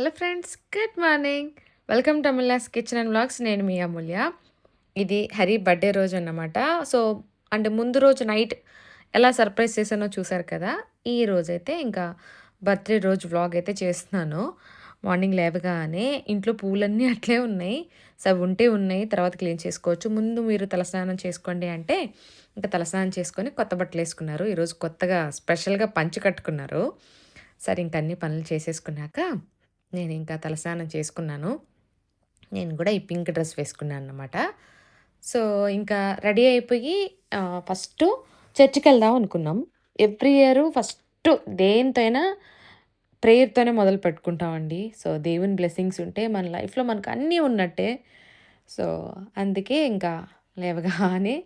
Hello friends good morning. Welcome to Amulya's kitchen and vlogs. నేను మీ అమూల్య. ఇది Hari birthday రోజు అన్నమాట. సో అంటే ముందు రోజు నైట్ ఎలా సర్ప్రైజ్ చేశానో చూసారు కదా? ఈ రోజైతే ఇంకా బర్త్డే రోజు వ్లాగ్ అయితే చేస్తున్నాను. మార్నింగ్ లేవగానే ఇంట్లో పూలన్నీ అట్లే ఉన్నాయి. సో ఉంటే ఉన్నాయి తర్వాత క్లీన్ చేసుకోవచ్చు. ముందు మీరు తలస్నానం చేసుకోండి అంటే ఇంకా తలస్నానం చేసుకొని కొత్త బట్టలు వేసుకున్నారు. ఈరోజు కొత్తగా స్పెషల్గా పంచి కట్టుకున్నారు. సరే ఇంకా అన్ని పనులు చేసేసుకున్నాక నేను ఇంకా తలస్నానం చేసుకున్నాను. నేను కూడా ఈ పింక్ డ్రెస్ వేసుకున్నాను అనమాట సో ఇంకా రెడీ అయిపోయి ఫస్ట్ చర్చికి వెళ్దాం అనుకున్నాం. ఎవ్రీ ఇయర్ ఫస్ట్ దేనితో అయినా ప్రేయర్తోనే మొదలు పెట్టుకుంటామండి. సో దేవుని బ్లెస్సింగ్స్ ఉంటే మన లైఫ్లో మనకు అన్నీ ఉన్నట్టే. సో అందుకే ఇంకా లేవగానే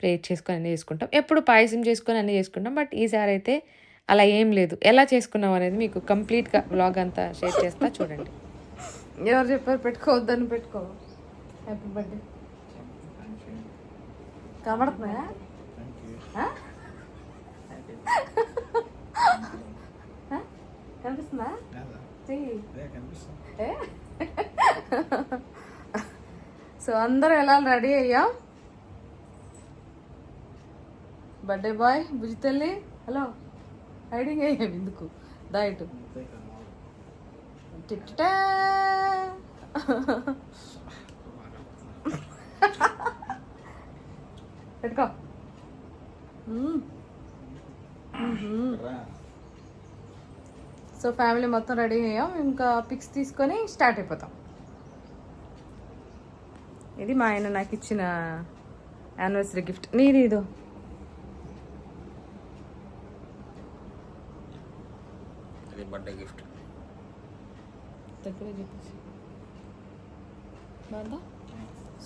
ప్రేయర్ చేసుకొని అన్నీ చేసుకుంటాం. ఎప్పుడు పాయసం చేసుకొని అన్నీ చేసుకుంటాం. బట్ ఈసారి అయితే అలా ఏం లేదు. ఎలా చేసుకున్నాం అనేది మీకు కంప్లీట్గా బ్లాగ్ అంతా షేర్ చేస్తా చూడండి. ఎవరు చెప్పారు పెట్టుకోవద్దని పెట్టుకో. హ్యాపీ బర్త్డే కనబడుతున్నాయా? కనిపిస్తుందా? సో అందరూ ఎలా రెడీ అయ్యాం? బర్త్డే బాయ్ బుజ్జి తల్లి హలో. హైడింగ్ అయ్యాం ఎందుకు? దాయిటు టిట్టా పెట్టుకో. సో ఫ్యామిలీ మొత్తం రెడీ అయ్యాం. ఇంకా పిక్స్ తీసుకొని స్టార్ట్ అయిపోతాం. ఇది మా ఆయన నాకు ఇచ్చిన యానివర్సరీ గిఫ్ట్. నీది ఇదో. బర్త్డే గిఫ్ట్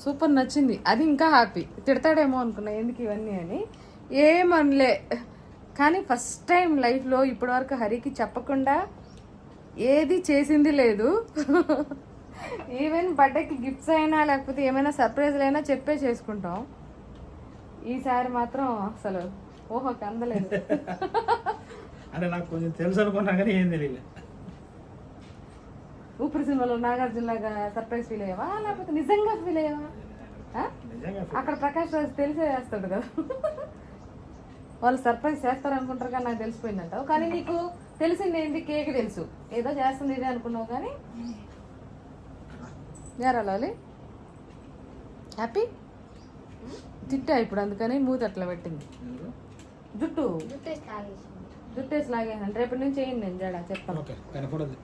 సూపర్ నచ్చింది. అది ఇంకా హ్యాపీ. తిడతాడేమో అనుకున్నా ఎందుకు ఇవన్నీ అని. ఏమనలే. కానీ ఫస్ట్ టైం లైఫ్లో ఇప్పటివరకు హరికి చెప్పకుండా ఏది చేసింది లేదు. ఈవెన్ బర్త్డేకి గిఫ్ట్స్ అయినా లేకపోతే ఏమైనా సర్ప్రైజ్లు అయినా చెప్పే చేసుకుంటాం. ఈసారి మాత్రం అసలు ఓహో కందలేదు అంటే నాకు కొంచెం తెలుసు అనుకున్నా కానీ ఏం తెలియలే. ఊపిరి సినిమాలో నాగార్జున లాగా సర్ప్రైజ్ ఫీల్ అయ్యావా? లేకపోతే నిజంగా ఫీల్ అయ్యావా? ఆ? నిజంగా అక్కడ ప్రకాష్ రాజ్ తెలిసే చేస్తాడు కదా. వాళ్ళు సర్ప్రైజ్ చేస్తారు అనుకుంటారు కానీ నాకు తెలిసిపోయిందంటావు కానీ నీకు తెలిసింది ఏంటి కేక్ తెలుసు. ఏదో చేస్తుంది ఇదే అనుకున్నావు కానీ? యారాలి హ్యాపీ తిట్టా ఇప్పుడు అందుకని మూతి అట్లా పెట్టింది. జుట్టు? జుట్టేసి లాగేసాను రేపటి నుంచి చేయండి నేను జడ చెప్పాను ఓకే కనపడదు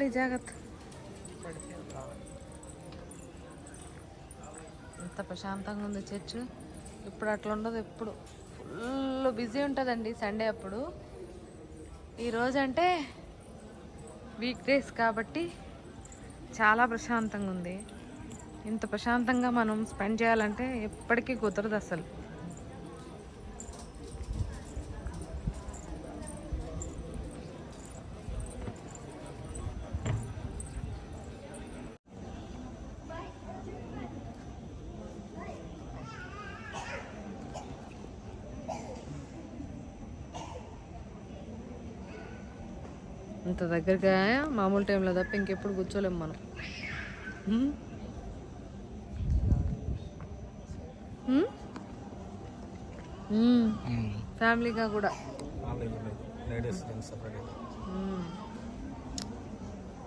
తడి జాగ్రత్త. ఎంత ప్రశాంతంగా ఉంది చర్చ్. ఇప్పుడు అట్లా ఉండదు ఎప్పుడు. ఫుల్ బిజీ ఉంటుందండి సండే అప్పుడు. ఈరోజు అంటే వీక్ డేస్ కాబట్టి చాలా ప్రశాంతంగా ఉంది. ఇంత ప్రశాంతంగా మనం స్పెండ్ చేయాలంటే ఎప్పటికీ కుదరదు అసలు. ఇంత దగ్గరగా మామూలు టైంలో తప్ప ఇంకెప్పుడు కూర్చోలేము మనం. ఫ్యామిలీగా కూడా.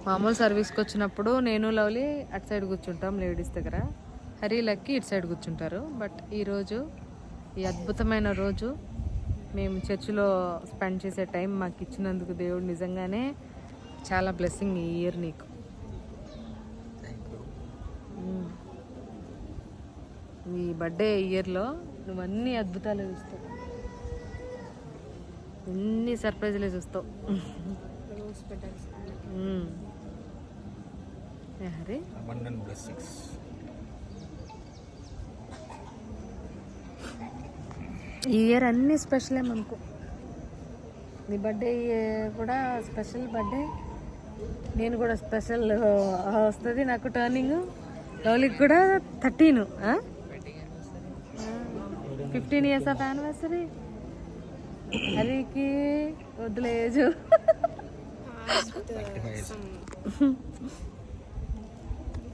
మామూలు సర్వీస్కి వచ్చినప్పుడు నేను లవ్లీ అటు సైడ్ కూర్చుంటాం లేడీస్ దగ్గర. హరి లక్కి ఇటు సైడ్ కూర్చుంటారు. బట్ ఈరోజు ఈ అద్భుతమైన రోజు మేము చర్చిలో స్పెండ్ చేసే టైం మాకు ఇచ్చినందుకు దేవుడు నిజంగానే చాలా బ్లెస్సింగ్ ఈ ఇయర్ నీకు. ఈ బర్త్డే ఇయర్లో నువ్వు అన్ని అద్భుతాలు చూస్తావు. ఎన్ని సర్ప్రైజ్లే చూస్తావు. మ్మ్. ఏ హరి అబండెంట్ బ్లెస్సింగ్స్ ఈ ఇయర్ అన్ని స్పెషలే మనకు. నీ బర్త్డే కూడా స్పెషల్ బర్త్డే. నేను కూడా స్పెషల్ వస్తుంది నాకు టర్నింగ్. లవ్లీకి కూడా thirteen fifteen years of anniversary. హరికి వద్దులే ఏజ్.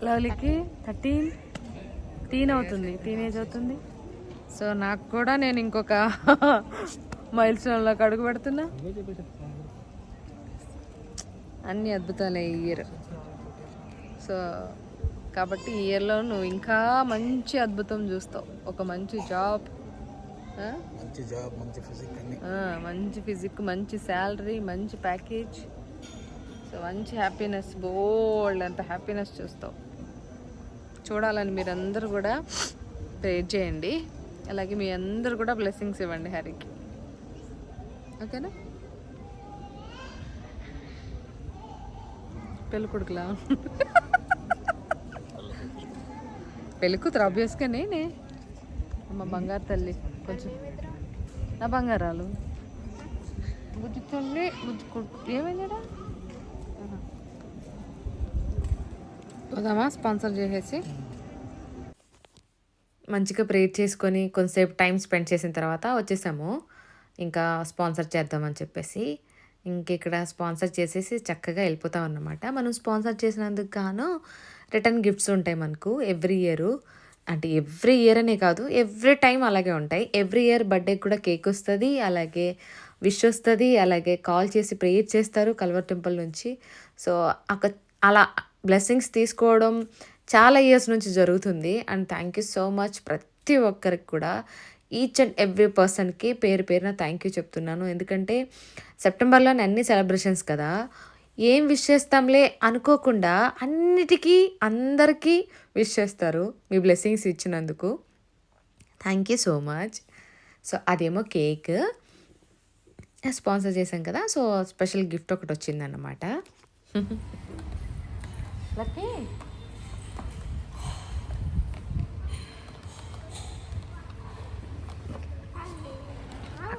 లవ్లీకి థర్టీన్ టీన్ అవుతుంది టీనేజ్ అవుతుంది. సో నాకు కూడా నేను ఇంకొక మైల్ స్టోన్లోకి అడుగు పెడుతున్నా. అన్ని అద్భుతాలే ఈ ఇయర్. సో కాబట్టి ఈ ఇయర్లో నువ్వు ఇంకా మంచి అద్భుతం చూస్తావు. ఒక మంచి జాబ్. మంచి జాబ్ మంచి ఫిజిక్ మంచి ఫిజిక్ మంచి శాలరీ మంచి ప్యాకేజ్. సో మంచి హ్యాపీనెస్ బోల్డ్ అంత హ్యాపీనెస్ చూస్తావు. చూడాలని మీరందరూ కూడా ప్రేర్ చేయండి. అలాగే మీ అందరు కూడా బ్లెస్సింగ్స్ ఇవ్వండి హరికి. ఓకేనా? పెళ్ళికొడుకులా పెళ్ళికూతురు పెళ్ళి ఆబ్వియస్గా నేనే. అమ్మ బంగారు తల్లి కొంచెం. నా బంగారాలు. బుజ్జి తల్లి బుజ్జి కొడుకు. ఏమైందిరా పోదామా? స్పాన్సర్ చేసేసి. మంచిగా ప్రేర్ చేసుకొని కొంతసేపు టైం స్పెండ్ చేసిన తర్వాత వచ్చేసాము. ఇంకా స్పాన్సర్ చేద్దామని చెప్పేసి ఇంక ఇక్కడ స్పాన్సర్ చేసేసి చక్కగా వెళ్ళిపోతాం అన్నమాట. మనం స్పాన్సర్ చేసినందుకు గాను రిటర్న్ గిఫ్ట్స్ ఉంటాయి మనకు ఎవ్రీ ఇయర్. అంటే ఎవ్రీ ఇయర్ అనే కాదు ఎవ్రీ టైం అలాగే ఉంటాయి. ఎవ్రీ ఇయర్ బర్త్డే కూడా కేక్ వస్తుంది అలాగే విష్ వస్తుంది అలాగే కాల్ చేసి ప్రేయర్ చేస్తారు కల్వర్ టెంపుల్ నుంచి. సో అక్కడ అలా బ్లెస్సింగ్స్ తీసుకోవడం చాలా ఇయర్స్ నుంచి జరుగుతుంది. And thank you so much ప్రతి ఒక్కరికి కూడా. ఈచ్ అండ్ ఎవ్రీ పర్సన్కి పేరు పేరున థ్యాంక్ యూ చెప్తున్నాను. ఎందుకంటే సెప్టెంబర్లోనే అన్ని సెలబ్రేషన్స్ కదా. ఏం విష్ చేస్తాంలే అనుకోకుండా అన్నిటికీ అందరికీ విష్ చేస్తారు. మీ బ్లెస్సింగ్స్ ఇచ్చినందుకు. Thank you so much so అదేమో కేక్ స్పాన్సర్ చేశాం కదా. సో స్పెషల్ గిఫ్ట్ ఒకటి వచ్చిందన్నమాట. లక్కీ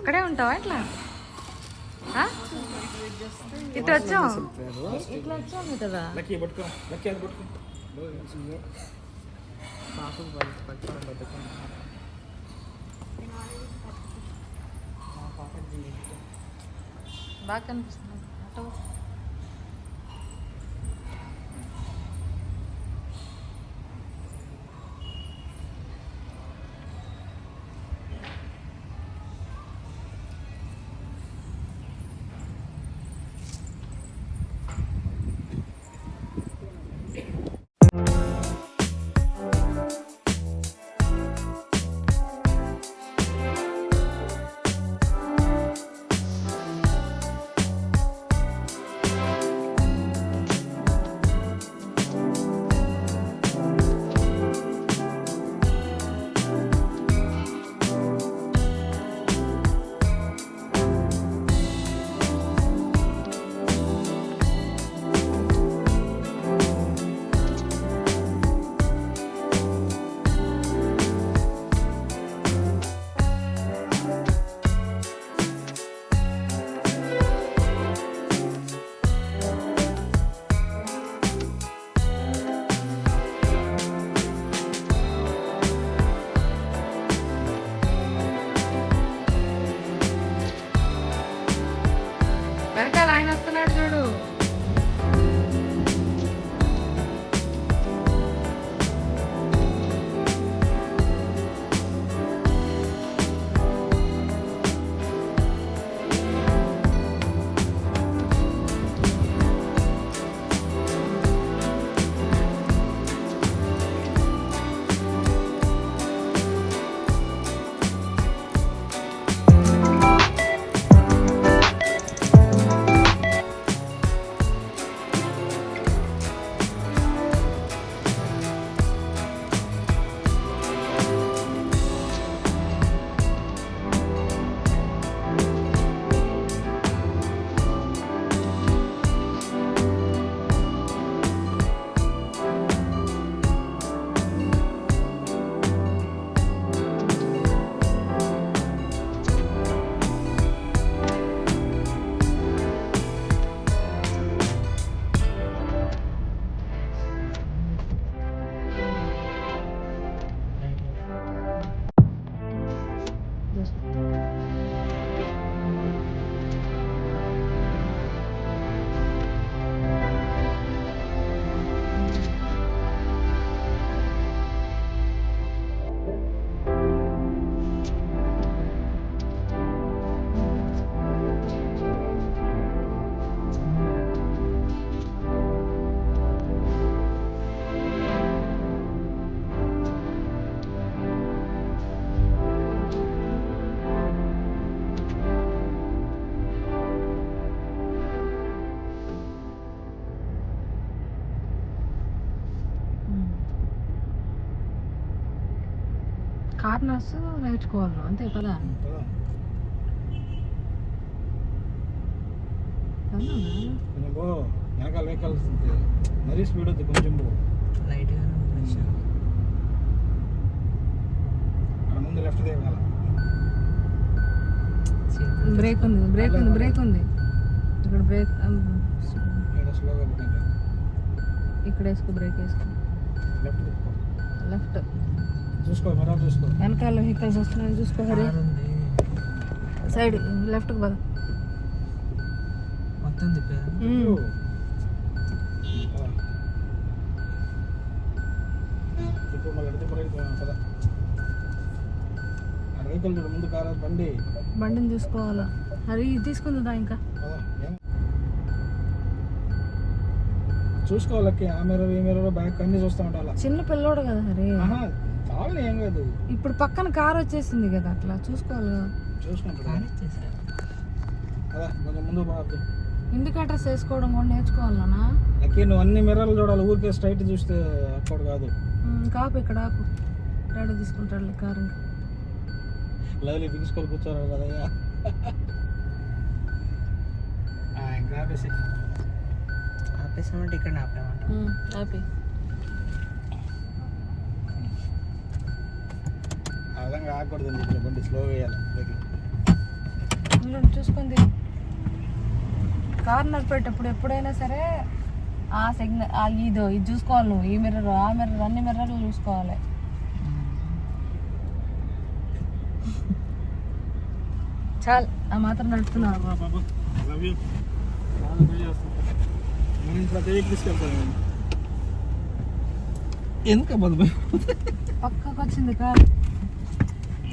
అక్కడే ఉంటావా ఇట్లా? ఇటు వచ్చాం. ఇట్లా వచ్చాము కదా లక్కీ పట్టుకో. కార్నర్స్ నేర్చుకోవాలి అంతే కదా వెనకాల వెహికల్ మరీ స్పీడ్ వద్దు కొంచెం పో అక్కడ ముందు లెఫ్ట్ దిగాల బ్రేక్ ఉంది బ్రేక్ ఉంది. బ్రేక్ ఉంది ఇక్కడ బ్రేక్ ఇక్కడ పోతుంది ఇక్కడ వేసుకో బ్రేక్ వేసుకో. లెఫ్ట్ లెఫ్ట్ చూసుకో మరా చూసుకో. వెనకాల వెహికల్స్ వస్తున్నాయని చూసుకో హరి. సైడ్ లెఫ్ట్ పద. మొత్తం తిప్పా మళ్ళీ పద. వెహికల్ చూడు ముందు కారు బండి. బండిని చూసుకోవాలా? హరి ఇది తీసుకుందా ఇంకా? చూసుకోవాలకి ఆ మిర్రర్ ఈ మిర్రర్ బ్యాక్ అన్ని చూస్తూ ఉండాలి చిన్న పిల్లోడు కదా హరి. ఇప్పుడు పక్కన కార్ వచ్చేసింది కదా అట్లా చూసుకోవాలి కదా. చూసుకుంటా కానీ చేశారు కదా కొంచెం ముందు బాగుంది ఇండికేటర్స్ వేసుకోవడం కూడా నేర్చుకోవాలనా? లక్కీ నువ్వు అన్ని మిర్రర్లు చూడాలి. ఊరికే స్ట్రైట్ చూస్తే అప్పుడు కాదు. కాపు ఇక్కడ ఆపు. డాడీ తీసుకుంటాడు కార్ ఇంకా. లవ్లీ బిగించుకొని కూర్చోరు కదయ్యా ఆపేసి ఆపేసామంటే ఇక్కడ ఆపామంట ఆపి విధంగా ఆగకూడదు అని చెప్పిన బండి స్లో వేయాలి బ్రేక్ ఉండు, చూసుకుంది. కార్ నడిపేటప్పుడు ఎప్పుడైనా సరే ఆ సిగ్నల్ ఆ ఇదో ఇది చూసుకోవాలి నువ్వు ఈ మిర్రర్ ఆ మిర్రర్ అన్ని మిర్రర్లు చూసుకోవాలి. చాలు ఆ మాత్రం బాబు తీసుకెళ్తాను ఎందుకు పక్కకు వచ్చింది కార్.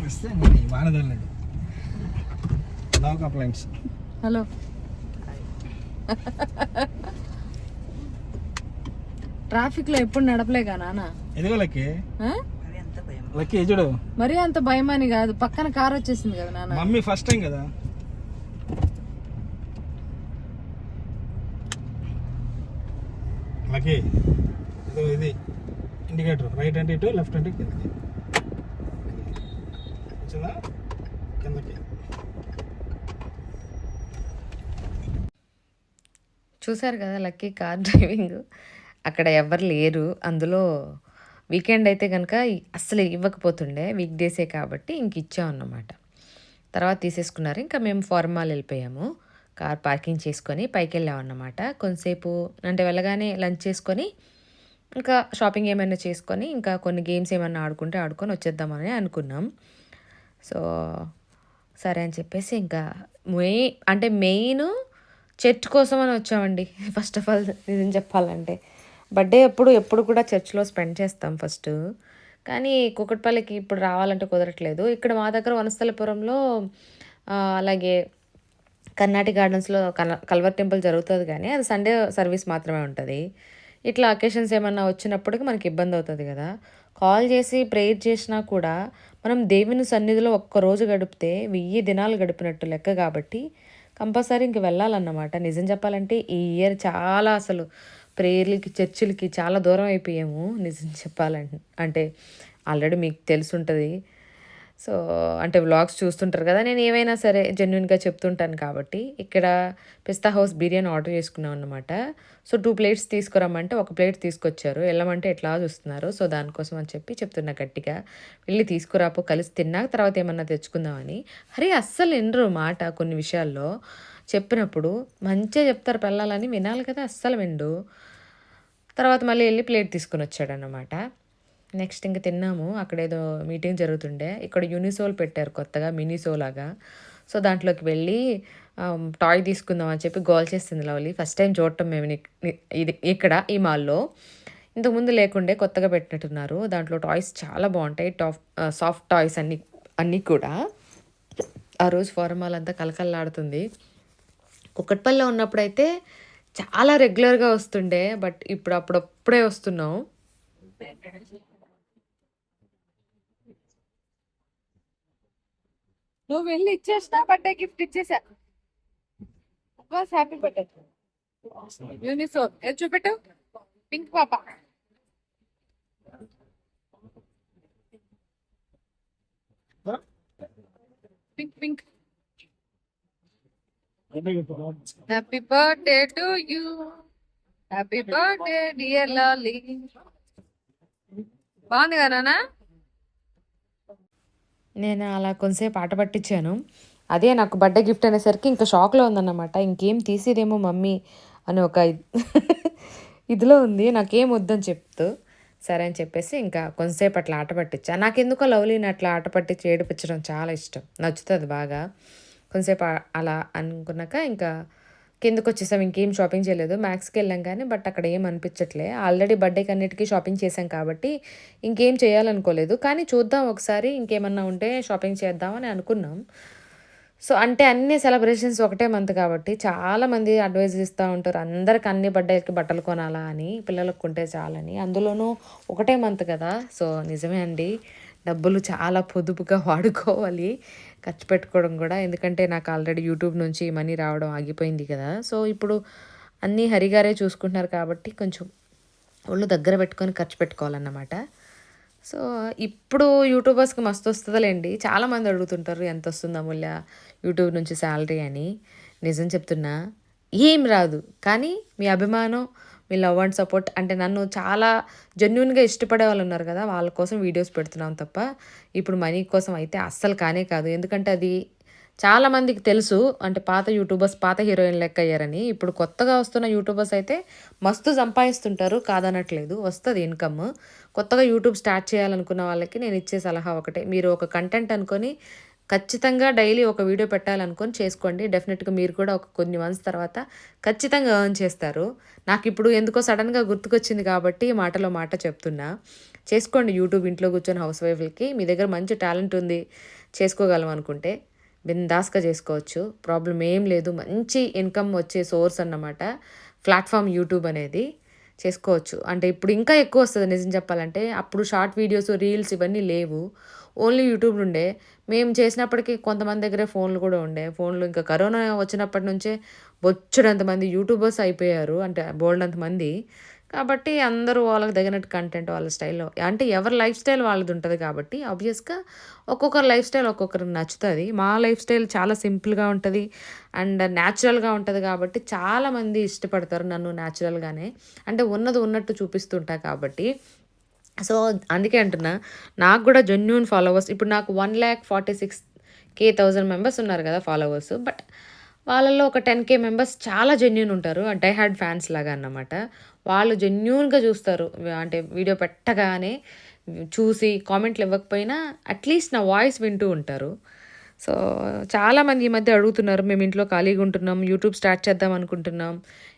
వస్తే నేను వానదలేదు లవ్ కంప్లైంట్స్ హలో. ట్రాఫిక్లో ఎప్పుడు నడపలేగా నాన్న? ఎదుగో లక్కీ? లక్కీ చూడు? మరీ అంత భయం అని కాదు. పక్కన కార్ వచ్చేసింది కదా నాన్న. మమ్మీ ఫస్ట్ టైం కదా? లక్కీ ఇదో ఇది. ఇండికేటర్ రైట్ అంటే ఇటు లెఫ్ట్ అంటే కిందకి వచ్చిందా కిందకి. చూసారు కదా లక్కీ కార్ డ్రైవింగ్. అక్కడ ఎవరు లేరు. అందులో వీకెండ్ అయితే కనుక అస్సలు ఇవ్వకపోతుండే. వీక్ డేసే కాబట్టి ఇంక ఇచ్చామన్నమాట. తర్వాత తీసేసుకున్నారు. ఇంకా మేము ఫార్మాల్ వెళ్ళిపోయాము. కార్ పార్కింగ్ చేసుకొని పైకి వెళ్ళామన్నమాట. కొంతసేపు అంటే వెళ్ళగానే లంచ్ చేసుకొని ఇంకా షాపింగ్ ఏమైనా చేసుకొని ఇంకా కొన్ని గేమ్స్ ఏమైనా ఆడుకుంటే ఆడుకొని వచ్చేద్దామని అనుకున్నాం. సో సరే అని చెప్పేసి ఇంకా మెయిన్ అంటే మెయిన్ చర్చ్ కోసం అని వచ్చామండి. ఫస్ట్ ఆఫ్ ఆల్ నిజం చెప్పాలంటే. బర్త్డే ఎప్పుడు ఎప్పుడు కూడా చర్చ్లో స్పెండ్ చేస్తాం ఫస్ట్. కానీ కుకట్పల్లికి ఇప్పుడు రావాలంటే కుదరట్లేదు. ఇక్కడ మా దగ్గర వనస్థలపురంలో అలాగే కర్ణాటి గార్డెన్స్లో కన కల్వర్ టెంపుల్ జరుగుతుంది కానీ అది సండే సర్వీస్ మాత్రమే ఉంటుంది. ఇట్లా అకేషన్స్ ఏమన్నా వచ్చినప్పటికి మనకి ఇబ్బంది అవుతుంది కదా. కాల్ చేసి ప్రేయర్ చేసినా కూడా మనం దేవుని సన్నిధిలో ఒక్క రోజు గడిపితే వెయ్యి దినాలు గడిపినట్టు లెక్క కాబట్టి కంపల్సరీ ఇంక వెళ్ళాలన్నమాట. నిజం చెప్పాలంటే ఈ ఇయర్ చాలా అసలు ప్రేయర్లకి చర్చిలకి చాలా దూరం అయిపోయాము నిజం చెప్పాలంటే. అంటే ఆల్రెడీ మీకు తెలుసుంటుంది. సో అంటే వ్లాగ్స్ చూస్తుంటారు కదా నేను ఏమైనా సరే జెన్యున్గా చెప్తుంటాను కాబట్టి ఇక్కడ పిస్తా హౌస్ బిర్యానీ ఆర్డర్ చేసుకున్నాం అనమాట సో టూ ప్లేట్స్ తీసుకురమ్మంటే ఒక ప్లేట్ తీసుకొచ్చారు. వెళ్ళమంటే ఎట్లా చూస్తున్నారు? సో దానికోసం అని చెప్పి చెప్తున్నా గట్టిగా. వెళ్ళి తీసుకురాపో కలిసి తిన్నాక తర్వాత ఏమన్నా తెచ్చుకుందామని హరి అస్సలు వినరు మాట కొన్ని విషయాల్లో. చెప్పినప్పుడు మంచిగా చెప్తారు పిల్లలని వినాలి కదా అస్సలు విండు. తర్వాత మళ్ళీ వెళ్ళి ప్లేట్ తీసుకుని వచ్చాడు అనమాట నెక్స్ట్ ఇంకా తిన్నాము. అక్కడ ఏదో మీటింగ్ జరుగుతుండే. ఇక్కడ యూనిసోల్ పెట్టారు కొత్తగా మినిసో లాగా. సో దాంట్లోకి వెళ్ళి టాయ్ తీసుకుందాం అని చెప్పి గోల్ చేస్తుంది లవ్లీ. ఫస్ట్ టైం చూడటం మేము ఇది ఇక్కడ ఈ మాల్లో. ఇంతకుముందు లేకుండే కొత్తగా పెట్టినట్టున్నారు. దాంట్లో టాయ్స్ చాలా బాగుంటాయి. టాప్ సాఫ్ట్ టాయ్స్ అన్నీ అన్నీ కూడా. ఆ రోజు ఫారం అంతా కలకల్లాడుతుంది కుక్కట్పల్లిలో ఉన్నప్పుడైతే చాలా రెగ్యులర్గా వస్తుండే. బట్ ఇప్పుడు అప్పుడప్పుడే వస్తున్నాం. నువ్వు వెళ్ళి ఇచ్చేసినా birthday gift ఇచ్చేసా. Boss happy birthday. యూనిసో ఏది చూపెట్టు? పింక్ పాప. Pink pink. Happy birthday to you happy birthday dear Lali బాగుంది కదా నేను అలా కొంతసేపు ఆట పట్టించాను. అదే నాకు బర్త్డే గిఫ్ట్ అనేసరికి ఇంకా షాక్లో ఉందన్నమాట. ఇంకేం తీసేదేమో మమ్మీ అని ఒక ఇదిలో ఉంది. నాకేం వద్దని చెప్తూ సరే అని చెప్పేసి ఇంకా కొంతసేపు అట్లా ఆట పట్టించా. నాకెందుకో లవ్లీని అట్లా ఆట పట్టించి ఏడిపించడం చాలా ఇష్టం. నచ్చుతుంది బాగా. కొంతసేపు అలా అనుకున్నాక ఇంకా కిందకు వచ్చేసాం ఇంకేం షాపింగ్ చేయలేదు. మ్యాక్స్కి వెళ్ళాం కానీ బట్ అక్కడ ఏం అనిపించట్లే. ఆల్రెడీ బర్త్డేకి అన్నిటికీ షాపింగ్ చేశాం కాబట్టి ఇంకేం చేయాలనుకోలేదు. కానీ చూద్దాం ఒకసారి ఇంకేమన్నా ఉంటే షాపింగ్ చేద్దామని అనుకున్నాం. సో అంటే అన్ని సెలబ్రేషన్స్ ఒకటే మంత్ కాబట్టి చాలామంది అడ్వైజ్ ఇస్తూ ఉంటారు. అందరికి అన్ని బర్త్డేకి బట్టలు కొనాలా అని పిల్లలకు కొంటే చాలని. అందులోనూ ఒకటే మంత్ కదా. సో నిజమే అండి. డబ్బులు చాలా పొదుపుగా వాడుకోవాలి. ఖర్చు పెట్టుకోవడం కూడా. ఎందుకంటే నాకు ఆల్రెడీ యూట్యూబ్ నుంచి మనీ రావడం ఆగిపోయింది కదా. సో ఇప్పుడు అన్నీ హరిగారే చూసుకుంటున్నారు కాబట్టి కొంచెం ఒళ్ళు దగ్గర పెట్టుకొని ఖర్చు పెట్టుకోవాలన్నమాట. సో ఇప్పుడు యూట్యూబర్స్కి మస్తు వస్తుందిలేండి. చాలామంది అడుగుతుంటారు ఎంత వస్తుంది అమూల్య యూట్యూబ్ నుంచి శాలరీ అని. నిజం చెప్తున్నా ఏం రాదు. కానీ మీ అభిమానం మీ లవ్ అండ్ సపోర్ట్ అంటే నన్ను చాలా జెన్యున్గా ఇష్టపడే వాళ్ళు ఉన్నారు కదా వాళ్ళ కోసం వీడియోస్ పెడుతున్నాం తప్ప ఇప్పుడు మనీ కోసం అయితే అస్సలు కానే కాదు. ఎందుకంటే అది చాలామందికి తెలుసు అంటే పాత యూట్యూబర్స్ పాత హీరోయిన్ లెక్క అయ్యారని. ఇప్పుడు కొత్తగా వస్తున్న యూట్యూబర్స్ అయితే మస్తు సంపాదిస్తుంటారు కాదనట్లేదు. వస్తుంది ఇన్కమ్ కొత్తగా యూట్యూబ్ స్టార్ట్ చేయాలనుకున్న వాళ్ళకి నేను ఇచ్చే సలహా ఒకటే. మీరు ఒక కంటెంట్ అనుకొని ఖచ్చితంగా డైలీ ఒక వీడియో పెట్టాలనుకొని చేసుకోండి. డెఫినెట్గా మీరు కూడా ఒక కొన్ని మంత్స్ తర్వాత ఖచ్చితంగా ఎర్న్ చేస్తారు. నాకు ఇప్పుడు ఎందుకో సడన్గా గుర్తుకొచ్చింది కాబట్టి ఈ మాటలో మాట చెప్తున్నా. చేసుకోండి యూట్యూబ్ ఇంట్లో కూర్చొని హౌస్ వైఫ్లకి మీ దగ్గర మంచి టాలెంట్ ఉంది. చేసుకోగలం అనుకుంటే. బిందాస్గా చేసుకోవచ్చు. ప్రాబ్లం ఏం లేదు. మంచి ఇన్కమ్ వచ్చే సోర్స్ అన్నమాట. ప్లాట్ఫామ్ యూట్యూబ్ అనేది. చేసుకోవచ్చు. అంటే ఇప్పుడు ఇంకా ఎక్కువ వస్తుంది నిజం చెప్పాలంటే. అప్పుడు షార్ట్ వీడియోస్ రీల్స్ ఇవన్నీ లేవు. ఓన్లీ యూట్యూబ్ ఉండే. మేము చేసినప్పటికీ కొంతమంది దగ్గరే ఫోన్లు కూడా ఉండే. ఫోన్లు ఇంకా కరోనా వచ్చినప్పటి నుంచే బొచ్చుడంత మంది యూట్యూబర్స్ అయిపోయారు. అంటే బోల్డంతమంది కాబట్టి అందరూ వాళ్ళకి తగినట్టు కంటెంట్ వాళ్ళ స్టైల్లో అంటే ఎవరి లైఫ్ స్టైల్ వాళ్ళది ఉంటుంది కాబట్టి ఆబ్వియస్గా ఒక్కొక్కరి లైఫ్ స్టైల్ ఒక్కొక్కరికి నచ్చుతుంది. మా లైఫ్ స్టైల్ చాలా సింపుల్గా ఉంటుంది అండ్ న్యాచురల్గా ఉంటుంది కాబట్టి చాలామంది ఇష్టపడతారు నన్ను న్యాచురల్గానే అంటే ఉన్నది ఉన్నట్టు చూపిస్తుంటా కాబట్టి. సో అందుకే అంటున్నా నాకు కూడా జెన్యున్ ఫాలోవర్స్ ఇప్పుడు నాకు one lakh forty six K thousand members ఉన్నారు కదా ఫాలోవర్స్ బట్ వాళ్ళల్లో ఒక టెన్ కే మెంబర్స్ చాలా జెన్యున్ ఉంటారు. డై హార్డ్ ఫ్యాన్స్ లాగా అన్నమాట. వాళ్ళు జెన్యున్గా చూస్తారు. అంటే వీడియో పెట్టగానే చూసి కామెంట్లు ఇవ్వకపోయినా అట్లీస్ట్ నా వాయిస్ వింటూ ఉంటారు. సో చాలామంది ఈ మధ్య అడుగుతున్నారు మేము ఇంట్లో ఖాళీగా ఉంటున్నాం యూట్యూబ్ స్టార్ట్ చేద్దాం అనుకుంటున్నాం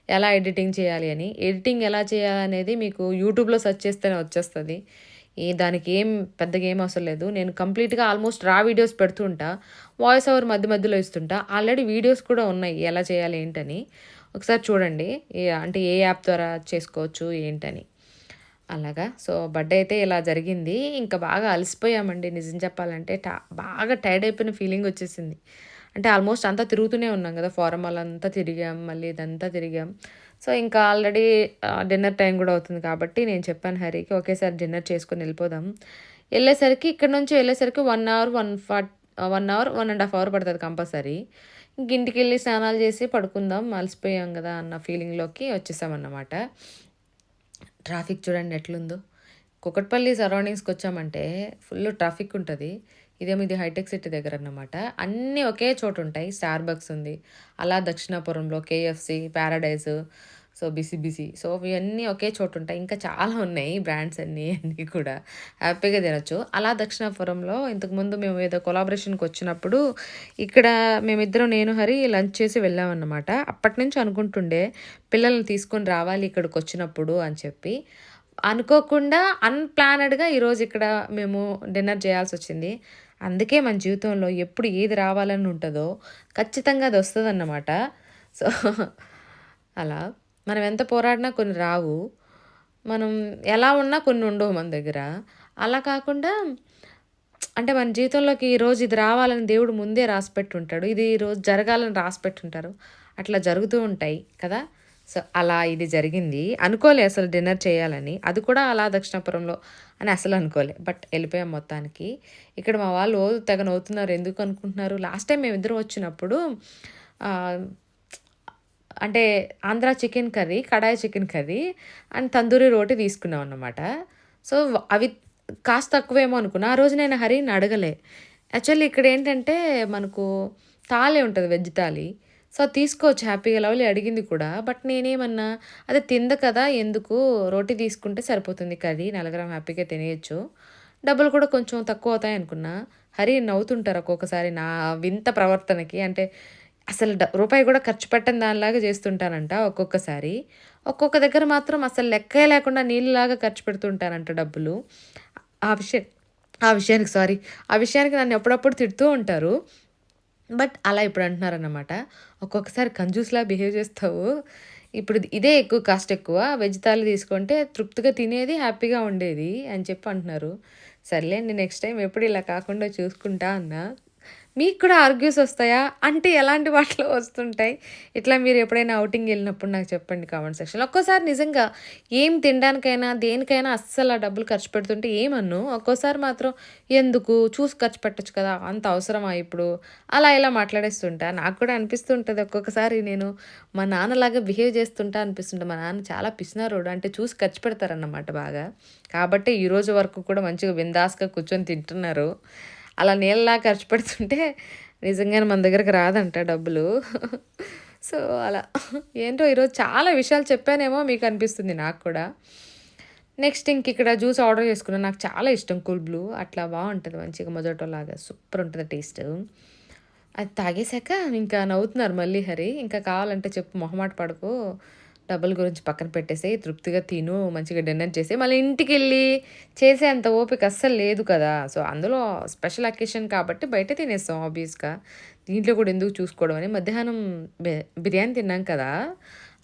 ఎలా ఎడిటింగ్ చేయాలి? అని. ఎడిటింగ్ ఎలా చేయాలనేది మీకు యూట్యూబ్లో సెర్చ్ చేస్తేనే వచ్చేస్తుంది. ఏ దానికి ఏం పెద్దగా ఏం అవసరం లేదు. నేను కంప్లీట్గా ఆల్మోస్ట్ రా వీడియోస్ పెడుతుంటా వాయిస్ ఓవర్ మధ్య మధ్యలో ఇస్తుంటా. ఆల్రెడీ వీడియోస్ కూడా ఉన్నాయి ఎలా చేయాలి ఏంటని. ఒకసారి చూడండి. అంటే ఏ యాప్ ద్వారా చేసుకోవచ్చు ఏంటని. అలాగా. సో బర్త్డే అయితే ఇలా జరిగింది. ఇంకా బాగా అలసిపోయామండి. నిజం చెప్పాలంటే టా బాగా టైర్డ్ అయిపోయిన ఫీలింగ్ వచ్చేసింది. అంటే ఆల్మోస్ట్ అంతా తిరుగుతూనే ఉన్నాం కదా. ఫారం అంతా తిరిగాం మళ్ళీ ఇదంతా తిరిగాం. సో ఇంకా ఆల్రెడీ డిన్నర్ టైం కూడా అవుతుంది కాబట్టి నేను చెప్పాను హరికి ఒకేసారి డిన్నర్ చేసుకొని వెళ్ళిపోదాం. వెళ్ళేసరికి ఇక్కడ నుంచి వెళ్ళేసరికి one hour one fort one hour one and half hour పడుతుంది కంపల్సరీ. ఇంక ఇంటికి వెళ్ళి స్నానాలు చేసి పడుకుందాం అలసిపోయాం కదా అన్న ఫీలింగ్లోకి వచ్చేసామన్నమాట. ట్రాఫిక్ చూడండి ఎట్లుందో. కుకట్పల్లి సరౌండింగ్స్కి వచ్చామంటే ఫుల్ ట్రాఫిక్ ఉంటుంది. ఇదేమో ఇది హైటెక్ సిటీ దగ్గర అన్నమాట. అన్నీ ఒకే చోటు ఉంటాయి స్టార్ బక్స్ ఉంది. అలా దక్షిణాపురంలో కేఎఫ్సి ప్యారడైజ్ సో బిసి బిసి. సో ఇవన్నీ ఒకే చోటు ఉంటాయి. ఇంకా చాలా ఉన్నాయి బ్రాండ్స్ అన్నీ అన్నీ కూడా. హ్యాపీగా తినొచ్చు. అలా దక్షిణాపురంలో ఇంతకుముందు మేము ఏదో కొలాబరేషన్కి వచ్చినప్పుడు ఇక్కడ మేమిద్దరం నేను హరి లంచ్ చేసి వెళ్ళామన్నమాట అప్పటి నుంచి అనుకుంటుండే పిల్లల్ని తీసుకొని రావాలి ఇక్కడికి వచ్చినప్పుడు అని చెప్పి. అనుకోకుండా అన్ప్లానెడ్గా ఈరోజు ఇక్కడ మేము డిన్నర్ చేయాల్సి వచ్చింది. అందుకే మన జీవితంలో ఎప్పుడు ఏది రావాలని ఉంటుందో ఖచ్చితంగా అది వస్తుందన్నమాట. సో అలా. మనం ఎంత పోరాడినా కొన్ని రావు. మనం ఎలా ఉన్నా కొన్ని ఉండవు మన దగ్గర. అలా కాకుండా అంటే మన జీవితంలోకి ఈరోజు ఇది రావాలని దేవుడు ముందే రాసిపెట్టి ఉంటాడు ఇది ఈరోజు రోజు జరగాలని రాసిపెట్టి ఉంటారు అట్లా జరుగుతూ ఉంటాయి కదా. సో అలా ఇది జరిగింది. అనుకోలే అసలు డిన్నర్ చేయాలని. అది కూడా అలా దక్షిణాపురంలో అని అసలు అనుకోలే. బట్ వెళ్ళిపోయాం మొత్తానికి. ఇక్కడ మా వాళ్ళు తెగ నవ్వుతున్నారు. ఎందుకు అనుకుంటున్నారు? లాస్ట్ టైం మేమిద్దరం వచ్చినప్పుడు అంటే Andhra chicken curry kadai chicken curry and tandoori roti తీసుకున్నాం అన్నమాట. సో అవి కాస్త తక్కువేమో అనుకున్నా. ఆ రోజు నేను హరిని అడగలే. యాక్చువల్లీ ఇక్కడ ఏంటంటే మనకు తాలే ఉంటుంది వెజ్ తాలి. సో అది తీసుకోవచ్చు హ్యాపీగా లవ్లీ అడిగింది కూడా. బట్ నేనేమన్నా అదే తింద కదా ఎందుకు రోటీ తీసుకుంటే సరిపోతుంది కర్రీ నలగరం హ్యాపీగా తినేయచ్చు. డబ్బులు కూడా కొంచెం తక్కువ అవుతాయి అనుకున్నా. హరి నవ్వుతుంటారు ఒక్కొక్కసారి నా వింత ప్రవర్తనకి. అంటే అసలు రూపాయి కూడా ఖర్చు పెట్టని దానిలాగా చేస్తుంటానంట ఒక్కొక్కసారి. ఒక్కొక్క దగ్గర మాత్రం అసలు లెక్కే లేకుండా నీళ్ళలాగా ఖర్చు పెడుతుంటానంట డబ్బులు. ఆ విషయం ఆ విషయానికి సారీ ఆ విషయానికి నన్ను ఎప్పుడప్పుడు తిడుతూ ఉంటారు. బట్ అలా ఇప్పుడు అంటున్నారన్నమాట. ఒక్కొక్కసారి కంజూస్లా బిహేవ్ చేస్తావు. ఇప్పుడు ఇదే ఎక్కువ కాస్ట్ ఎక్కువ. వెజ్ థాలి తీసుకుంటే తృప్తిగా తినేది హ్యాపీగా ఉండేది అని చెప్పి అంటున్నారు. సర్లే నేను నెక్స్ట్ టైం ఎప్పుడు ఇలా కాకుండా చూసుకుంటా అన్నా. మీకు కూడా ఆర్గ్యూస్ వస్తాయా? అంటే ఎలాంటి వాటిలో వస్తుంటాయి? ఇట్లా మీరు ఎప్పుడైనా అవుటింగ్ వెళ్ళినప్పుడు నాకు చెప్పండి కామెంట్ సెక్షన్లో ఒక్కోసారి నిజంగా ఏం తినడానికైనా దేనికైనా అస్సలు ఆ డబ్బులు ఖర్చు పెడుతుంటే ఏమన్ను? ఒక్కోసారి మాత్రం ఎందుకు? చూసి ఖర్చు పెట్టచ్చు కదా అంత అవసరమా ఇప్పుడు? అలా ఇలా మాట్లాడేస్తుంటా. నాకు కూడా అనిపిస్తుంటుంది ఒక్కొక్కసారి నేను మా నాన్నలాగా బిహేవ్ చేస్తుంటా అనిపిస్తుంటా మా నాన్న చాలా పిసినారోడు అంటే చూసి ఖర్చు పెడతారన్నమాట బాగా. కాబట్టి ఈరోజు వరకు కూడా మంచిగా బిందాస్గా కూర్చొని తింటున్నారు. అలా నీళ్ళలా ఖర్చు పెడుతుంటే నిజంగానే మన దగ్గరకు రాదంట డబ్బులు. సో అలా ఏంటో ఈరోజు చాలా విషయాలు చెప్పానేమో మీకు అనిపిస్తుంది నాకు కూడా. నెక్స్ట్ ఇంక ఇక్కడ జ్యూస్ ఆర్డర్ చేసుకున్నాను. నాకు చాలా ఇష్టం కూల్ బ్లూ. అట్లా బాగుంటుంది మంచిగా మొజోటో లాగా సూపర్ ఉంటుంది టేస్ట్. అది తాగేశాక ఇంకా నవ్వుతున్నారు మళ్ళీ హరి. ఇంకా కావాలంటే చెప్పు మొహమాట పడుకో. డబ్బుల గురించి పక్కన పెట్టేసి తృప్తిగా తిను మంచిగా డిన్నర్ చేసి మళ్ళీ ఇంటికి వెళ్ళి చేసే అంత ఓపిక అస్సలు లేదు కదా. సో అందులో స్పెషల్ అకేషన్ కాబట్టి బయట తినేస్తాం ఆబ్వియస్గా. దీంట్లో కూడా ఎందుకు చూసుకోవడం అని మధ్యాహ్నం బిర్యానీ తిన్నాం కదా.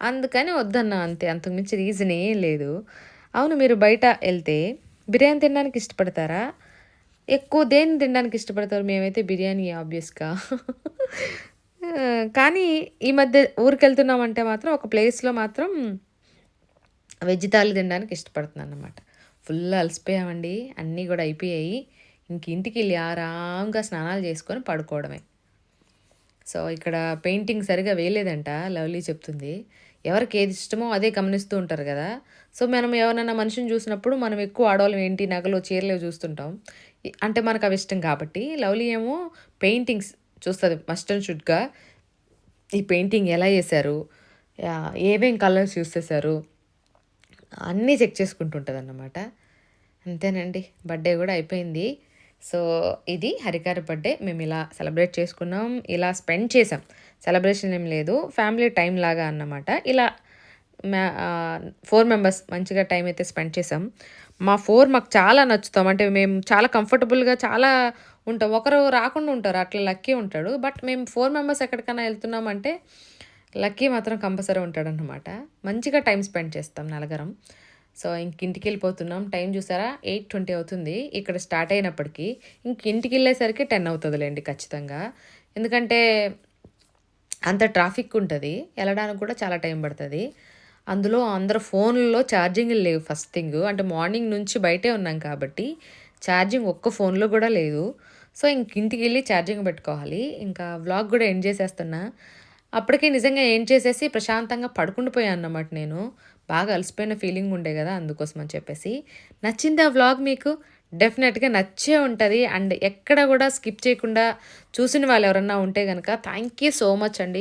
అందుకని వద్దన్నా అంతే. అంతకుమించి రీజన్ ఏం లేదు. అవును మీరు బయట వెళ్తే బిర్యానీ తినడానికి ఇష్టపడతారా? ఎక్కువ దేన్ని తినడానికి ఇష్టపడతారు? మేమైతే బిర్యానీ ఆబ్వియస్గా. కానీ ఈ మధ్య ఊరికి వెళ్తున్నామంటే మాత్రం ఒక ప్లేస్లో మాత్రం వెజ్ థాలి తినడానికి ఇష్టపడుతున్నాను అనమాట ఫుల్ అలసిపోయామండి. అన్నీ కూడా అయిపోయాయి. ఇంక ఇంటికి వెళ్ళి ఆరాంగా స్నానాలు చేసుకొని పడుకోవడమే. సో ఇక్కడ పెయింటింగ్ సరిగా వేయలేదంట. లవ్లీ చెప్తుంది. ఎవరికి ఏది ఇష్టమో అదే గమనిస్తూ ఉంటారు కదా. సో మనం ఎవరైనా మనిషిని చూసినప్పుడు మనం ఎక్కువ ఆడవాళ్ళం ఏంటి నగలు చీరలు చూస్తుంటాం. అంటే మనకు అవి ఇష్టం కాబట్టి. లవ్లీ ఏమో పెయింటింగ్స్ చూస్తుంది. మస్ట్ అండ్ షుడ్గా ఈ పెయింటింగ్ ఎలా చేశారు? ఏమేం కలర్స్ యూస్ చేశారు? అన్నీ చెక్ చేసుకుంటుంటుంది అన్నమాట అంతేనండి. బర్త్డే కూడా అయిపోయింది. సో ఇది హరికార బర్త్డే. మేము ఇలా సెలబ్రేట్ చేసుకున్నాం. ఇలా స్పెండ్ చేసాం సెలబ్రేషన్ ఏం లేదు. ఫ్యామిలీ టైం లాగా అన్నమాట. ఇలా ఫోర్ మెంబర్స్ మంచిగా టైం అయితే స్పెండ్ చేసాం మా ఫోర్ మాకు చాలా నచ్చుతాం. అంటే మేము చాలా కంఫర్టబుల్గా చాలా ఉంటాం ఒకరు రాకుండా ఉంటారు అట్లా లక్కీ ఉంటాడు. బట్ మేము ఫోర్ మెంబర్స్ ఎక్కడికైనా వెళ్తున్నామంటే లక్కీ మాత్రం కంపల్సరీ ఉంటాడనమాట మంచిగా టైం స్పెండ్ చేస్తాం నలగరం. సో ఇంక ఇంటికి వెళ్ళిపోతున్నాం. టైం చూసారా? ఎయిట్ ట్వంటీ అవుతుంది. ఇక్కడ స్టార్ట్ అయినప్పటికీ ఇంక ఇంటికి వెళ్ళేసరికి టెన్ అవుతుందిలేండి ఖచ్చితంగా. ఎందుకంటే అంత ట్రాఫిక్ ఉంటుంది. వెళ్ళడానికి కూడా చాలా టైం పడుతుంది. అందులో అందరు ఫోన్లలో ఛార్జింగ్ లేవు ఫస్ట్ థింగ్. అంటే మార్నింగ్ నుంచి బయటే ఉన్నాం కాబట్టి ఛార్జింగ్ ఒక్క ఫోన్లో కూడా లేదు. సో ఇంక ఇంటికి వెళ్ళి ఛార్జింగ్ పెట్టుకోవాలి. ఇంకా వ్లాగ్ కూడా ఎండ్ చేసేస్తున్నా. అప్పటికే నిజంగా ఏం చేసేసి ప్రశాంతంగా పడుకుండిపోయాను అన్నమాట నేను. బాగా అలసిపోయిన ఫీలింగ్ ఉండే కదా అందుకోసం అని చెప్పేసి. నచ్చింది ఆ వ్లాగ్ మీకు? డెఫినెట్గా నచ్చే ఉంటుంది. అండ్ ఎక్కడ కూడా స్కిప్ చేయకుండా చూసిన వాళ్ళు ఎవరన్నా ఉంటే కనుక థ్యాంక్ యూ సో మచ్ అండి.